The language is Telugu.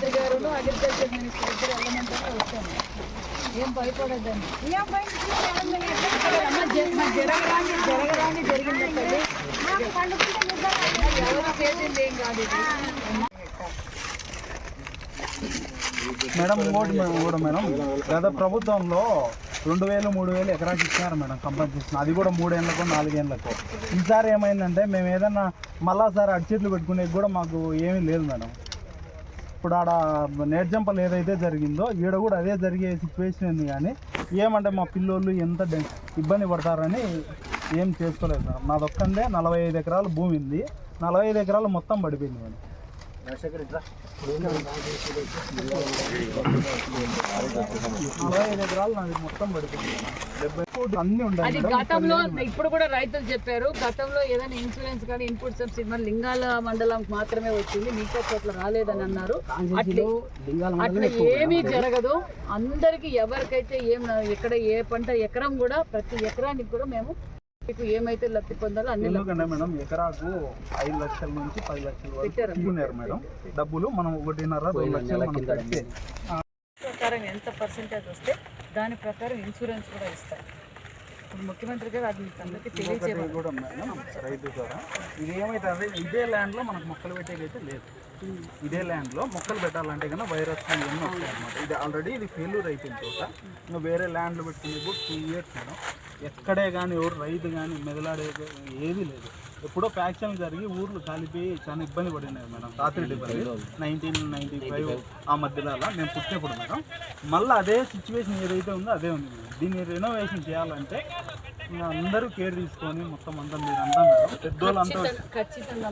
ముఖ్యమంత్రి గారు అగ్రికల్చర్ మినిస్టర్ ఇద్దరు ఏం భయపడద్దండి. జరగరాని జరగరాని ఎవరు చేసింది ఏం కాదు మేడం ఇంకోటి మేడం కూడా మేడం. గత ప్రభుత్వంలో రెండు వేలు మూడు వేలు ఎకరాకి ఇచ్చినారు మేడం కంపెన్సేషన్ అది కూడా మూడేళ్ళకు నాలుగేళ్ళకు ఈసారి ఏమైందంటే మేము ఏదన్నా మళ్ళా సార్ అడిచెట్లు పెట్టుకునే కూడా మాకు ఏమీ లేదు మేడం. ఇప్పుడు ఆడ నేర్జంపలు ఏదైతే జరిగిందో ఈడ కూడా అదే జరిగే సిచ్యువేషన్ ఉంది కానీ ఏమంటే మా పిల్లోళ్ళు ఎంత ఇబ్బంది పడతారని ఏం చేసుకోలేదు సార్. నాదొక్కందే నలభై ఐదు ఎకరాలు భూమి ఉంది. నలభై ఐదు ఎకరాలు మొత్తం పడిపోయింది. అది గతంలో ఇప్పుడు కూడా రైతులు చెప్పారు. గతంలో ఏదైనా ఇన్సూరెన్స్ కానీ ఇన్పుట్ సబ్సిడీ మన లింగాల మండలం మాత్రమే వచ్చింది. మిగతా చోట్ల రాలేదని అన్నారు. అట్లా ఏమీ జరగదు. అందరికి ఎవరికైతే ఏం ఎక్కడ ఏ పంట ఎకరం కూడా ప్రతి ఎకరానికి కూడా మేము మీకు ఏమైతే లబ్ధి పొందాలో అన్ని ఎందుకంటే మేడం ఎకరాకు ఐదు లక్షల నుంచి పది లక్షల వరకు పెట్టారు. తీసుకున్నారు మేడం. డబ్బులు మనం ఒకటిన్నర రెండు లక్షలు మనం కడితే. ప్రకారం ఎంత పర్సెంటేజ్ వస్తే దాని ప్రకారం ఇన్సూరెన్స్ కూడా ఇస్తారు. ఇప్పుడు ముఖ్యమంత్రి గారు అది మీకు అందరికీ ఒకటి తెలియజేయమని కూడా మేడం రైతు ద్వారా. ఇది ఏమైతుంది? ఇదే ల్యాండ్లో మనకు మొక్కలు పెట్టేదైతే లేదు. ఇదే ల్యాండ్లో మొక్కలు పెట్టాలంటే కన్నా వైరస్ ఇవన్నీ వస్తాయి అనమాట ఇది ఆల్రెడీ ఇది ఫెయిల్యూర్ అయిపోయిన చోట ఇంకా వేరే ల్యాండ్లో పెట్టుకునే కూడా టూ ఇయర్స్ మేడం. ఎక్కడే కానీ ఎవరు రైతు కానీ మెదలాడే ఏది లేదు. ఎప్పుడో ఫ్యాక్షన్ జరిగి ఊర్లు కాలిపోయి చాలా ఇబ్బంది పడినాయి మేడం. రాత్రి డిబ్బంది నైన్టీన్ నైన్టీ ఫైవ్ ఆ మధ్యలో అలా మేము పుట్టినప్పుడు మేడం. మళ్ళీ అదే సిచ్యువేషన్ ఏదైతే ఉందో అదే ఉంది మేడం. దీన్ని రెనోవేషన్ చేయాలంటే అందరూ కేర్ తీసుకొని మొత్తం అంతా మీరంతా మేడం. పెద్దోళ్ళంతా ఖచ్చితంగా